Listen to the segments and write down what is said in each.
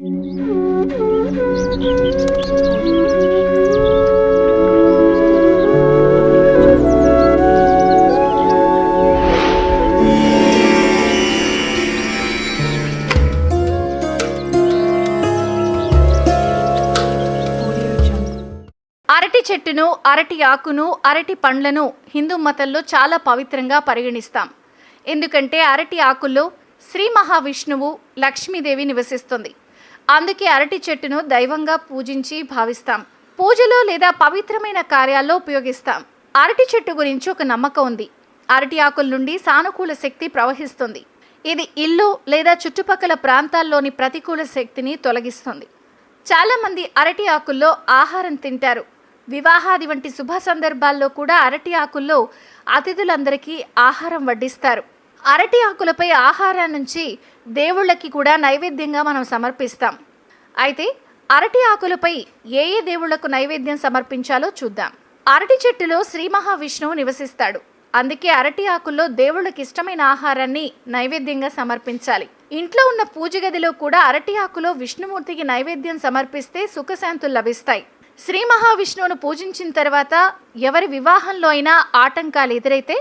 అరటి చెట్టును అరటి ఆకును అరటి పండ్లను హిందూ మతంలో చాలా పవిత్రంగా పరిగణిస్తాం. ఎందుకంటే అరటి ఆకుల్లో శ్రీ మహావిష్ణువు లక్ష్మీదేవి నివసిస్తుంది. అందుకే అరటి చెట్టును దైవంగా పూజించి భావిస్తాం. పూజలో లేదా పవిత్రమైన కార్యాల్లో ఉపయోగిస్తాం. అరటి చెట్టు గురించి ఒక నమ్మకం ఉంది. అరటి ఆకుల నుండి సానుకూల శక్తి ప్రవహిస్తుంది. ఇది ఇల్లు లేదా చుట్టుపక్కల ప్రాంతాల్లోని ప్రతికూల శక్తిని తొలగిస్తుంది. చాలామంది అరటి ఆకుల్లో ఆహారం తింటారు. వివాహాది వంటి శుభ సందర్భాల్లో కూడా అరటి ఆకుల్లో అతిథులందరికీ ఆహారం వడ్డిస్తారు. అరటి ఆకులపై ఆహారం నుంచి దేవుళ్ళకి కూడా నైవేద్యంగా మనం సమర్పిస్తాం. అయితే అరటి ఆకులపై ఏ ఏ దేవుళ్ళకు నైవేద్యం సమర్పించాలో చూద్దాం. అరటి చెట్టులో శ్రీ మహావిష్ణువు నివసిస్తాడు. అందుకే అరటి ఆకుల్లో దేవుళ్ళకి ఇష్టమైన ఆహారాన్ని నైవేద్యంగా సమర్పించాలి. ఇంట్లో ఉన్న పూజ గదిలో కూడా అరటి ఆకులో విష్ణుమూర్తికి నైవేద్యం సమర్పిస్తే సుఖశాంతులు లభిస్తాయి. శ్రీ మహావిష్ణువును పూజించిన తర్వాత ఎవరి వివాహంలో అయినా ఆటంకాలు ఎదురైతే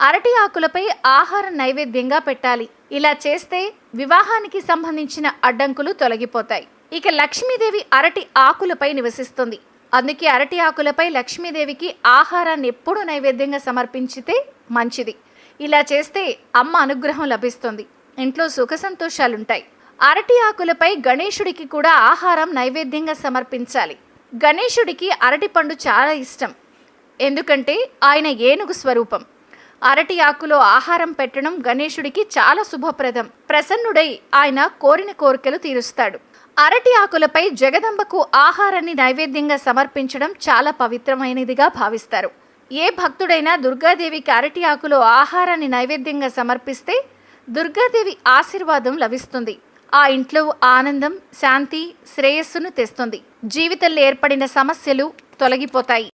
అరటి ఆకులపై ఆహారం నైవేద్యంగా పెట్టాలి. ఇలా చేస్తే వివాహానికి సంబంధించిన అడ్డంకులు తొలగిపోతాయి. ఇక లక్ష్మీదేవి అరటి ఆకులపై నివసిస్తుంది. అందుకే అరటి ఆకులపై లక్ష్మీదేవికి ఆహారాన్ని ఎప్పుడూ నైవేద్యంగా సమర్పించితే మంచిది. ఇలా చేస్తే అమ్మ అనుగ్రహం లభిస్తుంది. ఇంట్లో సుఖ సంతోషాలుంటాయి. అరటి ఆకులపై గణేశుడికి కూడా ఆహారం నైవేద్యంగా సమర్పించాలి. గణేశుడికి అరటిపండు చాలా ఇష్టం. ఎందుకంటే ఆయన ఏనుగు స్వరూపం. అరటి ఆకులో ఆహారం పెట్టడం గణేశుడికి చాలా శుభప్రదం. ప్రసన్నుడై ఆయన కోరిన కోరికలు తీరుస్తాడు. అరటి ఆకులపై జగదంబకు ఆహారాన్ని నైవేద్యంగా సమర్పించడం చాలా పవిత్రమైనదిగా భావిస్తారు. ఏ భక్తుడైనా దుర్గాదేవికి అరటి ఆకులో ఆహారాన్ని నైవేద్యంగా సమర్పిస్తే దుర్గాదేవి ఆశీర్వాదం లభిస్తుంది. ఆ ఇంట్లో ఆనందం శాంతి శ్రేయస్సును తెస్తుంది. జీవితంలో ఏర్పడిన సమస్యలు తొలగిపోతాయి.